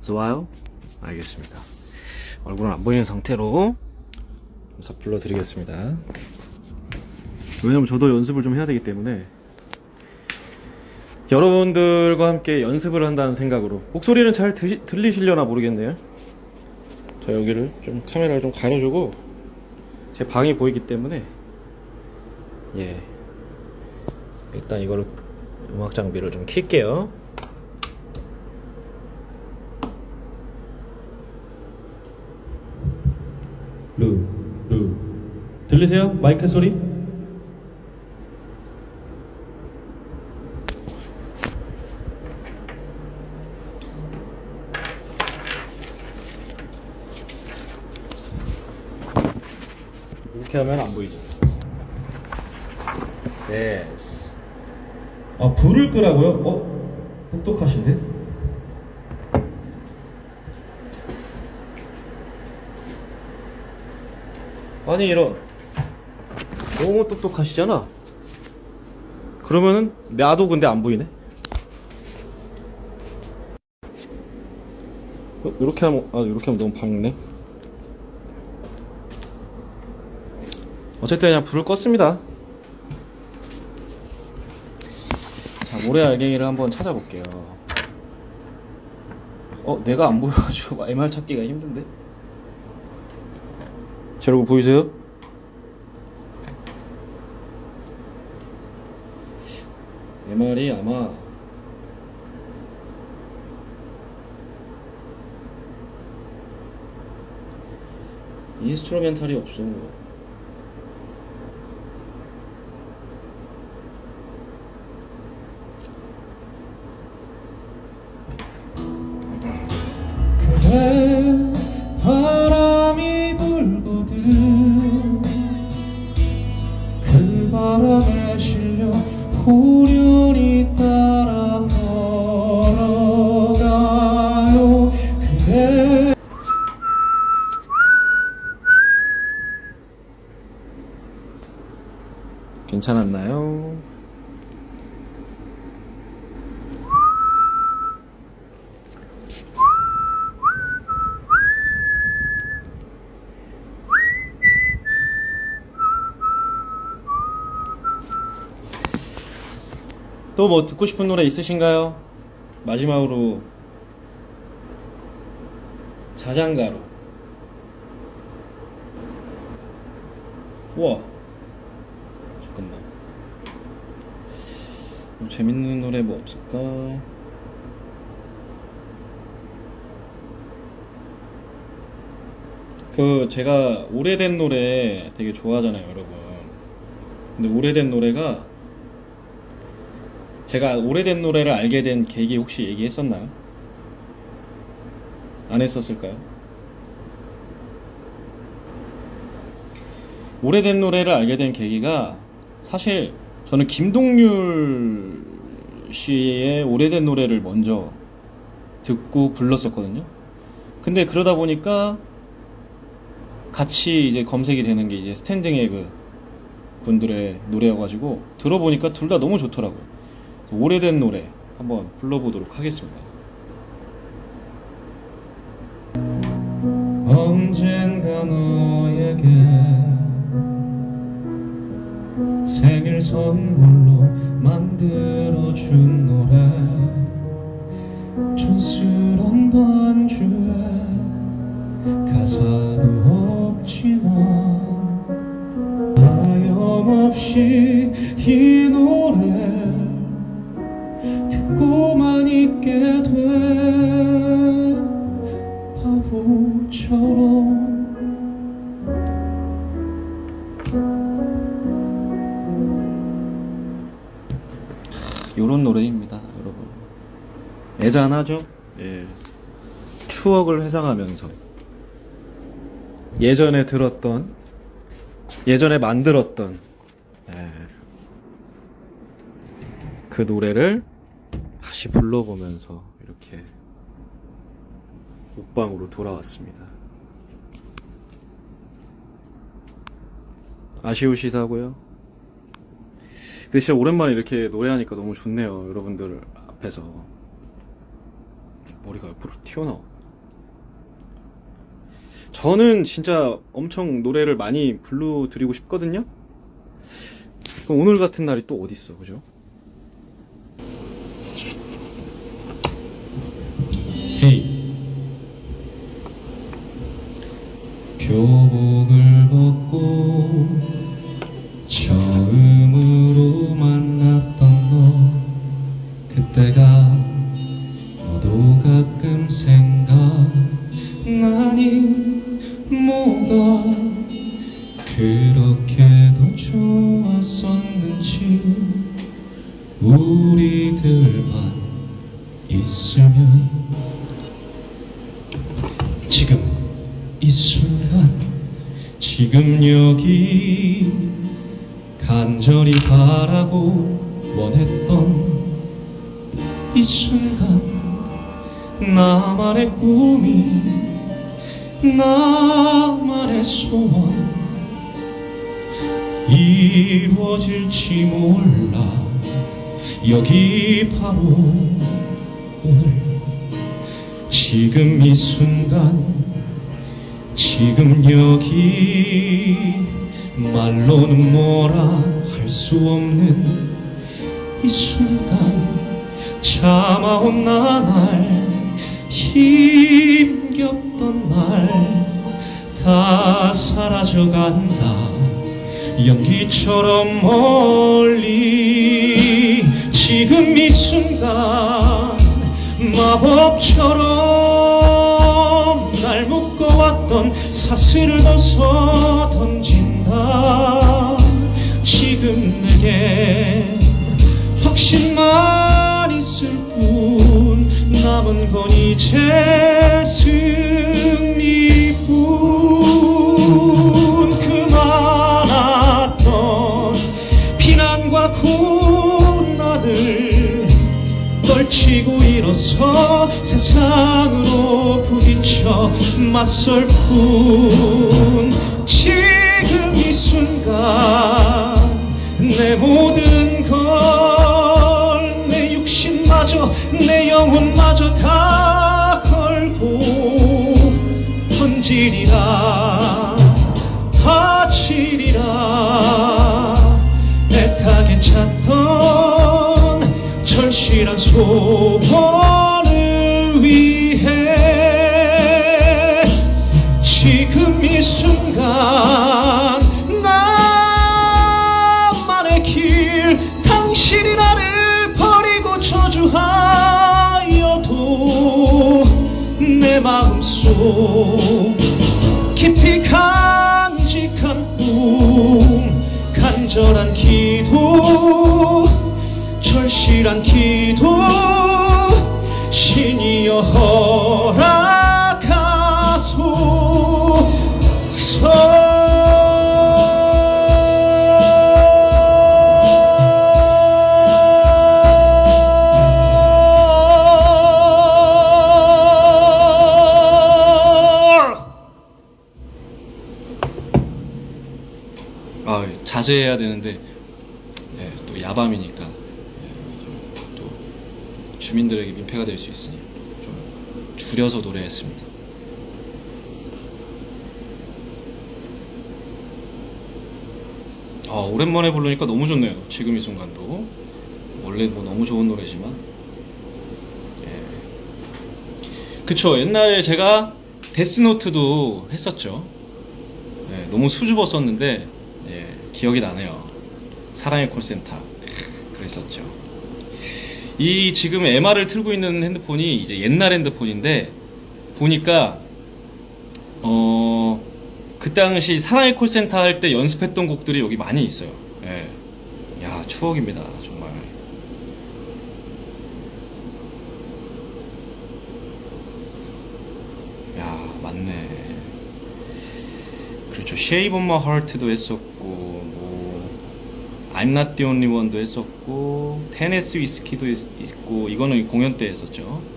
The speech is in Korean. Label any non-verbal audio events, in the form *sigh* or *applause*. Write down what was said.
좋아요? 알겠습니다. 얼굴은 안 보이는 상태로 싹 불러 드리겠습니다. 왜냐면 저도 연습을 좀 해야 되기 때문에 여러분들과 함께 연습을 한다는 생각으로 목소리는 잘 드- 들리시려나 모르겠네요. 자 여기를 좀 카메라를 좀 가려주고 제 방이 보이기 때문에 예 일단 이거를 음악 장비를 좀 킬게요. 루, 루. 들리세요? 마이크 소리? 이렇게 하면 안 보이죠? 예스. 아, 불을 끄라고요? 어? 똑똑하신데? 아니 이런 너무 똑똑하시잖아. 그러면은 나도 근데 안 보이네. 어, 이렇게 하면 아 이렇게 하면 너무 밝네. 어쨌든 그냥 불을 껐습니다. 자 모래 알갱이를 한번 찾아볼게요. 어 내가 안 보여가지고 *laughs* MR 찾기가 힘든데? 자, 여러분 보이세요? MR이 아마 인스트루멘탈이 없어. 바람이 불거든 그 바람에 후련히 따라 걸어가요 그대 괜찮았나요? 또 뭐 듣고 싶은 노래 있으신가요? 마지막으로 자장가로 우와 잠깐만 뭐 재밌는 노래 뭐 없을까? 그 제가 오래된 노래 되게 좋아하잖아요, 여러분. 근데 오래된 노래가 제가 오래된 노래를 알게 된 계기 혹시 얘기했었나요? 안 했었을까요? 오래된 노래를 알게 된 계기가 사실 저는 김동률 씨의 오래된 노래를 먼저 듣고 불렀었거든요. 근데 그러다 보니까 같이 이제 검색이 되는 게 이제 스탠딩 에그 분들의 노래여가지고 들어보니까 둘 다 너무 좋더라고요. 오래된 노래 한번 불러보도록 하겠습니다. 언젠가 너에게 생일 선물로 만들어준 노래 처럼 요런 노래입니다, 여러분. 애잔하죠? 예. 추억을 회상하면서 예전에 들었던 예전에 만들었던 예. 그 노래를 다시 불러보면서 이렇게 옥방으로 돌아왔습니다. 아쉬우시다고요? 근데 진짜 오랜만에 이렇게 노래하니까 너무 좋네요. 여러분들 앞에서. 머리가 옆으로 튀어나와. 저는 진짜 엄청 노래를 많이 불러드리고 싶거든요. 그럼 오늘 같은 날이 또 어디 있어, 그죠? 헤이 너도 가끔 생각나니 뭐가 그렇게도 좋았었는지 우리들만 있으면 지금 이 순간 지금 여기 간절히 바라고 원했던 이 순간 나만의 꿈이 나만의 소원. 이루어질지 몰라. 여기 바로 오늘. 지금 이 순간 지금 여기. 말로는 뭐라 할 수 없는 이 순간. 참아온 나날 힘겹던 날 다 사라져간다. 연기처럼 멀리 지금 이 순간 마법처럼 날 묶어왔던 사슬을 벗어 던진다. 지금 내게 확신만 있을 뿐 남은 건 이제 승리뿐. 그 많았던 비난과 고난을 떨치고 일어서 세상으로 부딪혀 맞설 뿐 소원을 위해 지금 이 순간 나만의 길 당신이 나를 버리고 저주하여도 내 마음속 깊이 간직한 꿈 간절한 기도 절실한 기도 허라카소. 아, 자제해야 되는데 예, 또 야밤이니까 예, 또 주민들에게 민폐가 될 수 있으니 좀 줄여서 노래했습니다. 아, 오랜만에 부르니까 너무 좋네요. 지금 이 순간도 원래 뭐 너무 좋은 노래지만 예. 그쵸 옛날에 제가 데스노트도 했었죠. 예, 너무 수줍었었는데 예, 기억이 나네요. 사랑의 콜센터 그랬었죠. 이 지금 MR을 틀고 있는 핸드폰이 이제 옛날 핸드폰인데 보니까 어, 그 당시 사랑의 콜센터 할 때 연습했던 곡들이 여기 많이 있어요. 예. 야 추억입니다 정말. 야 맞네. 그렇죠. Shave on My Heart도 했었고, 뭐, I'm Not the Only One도 했었고, 테네스 위스키도 있- 있고, 이거는 공연 때 했었죠.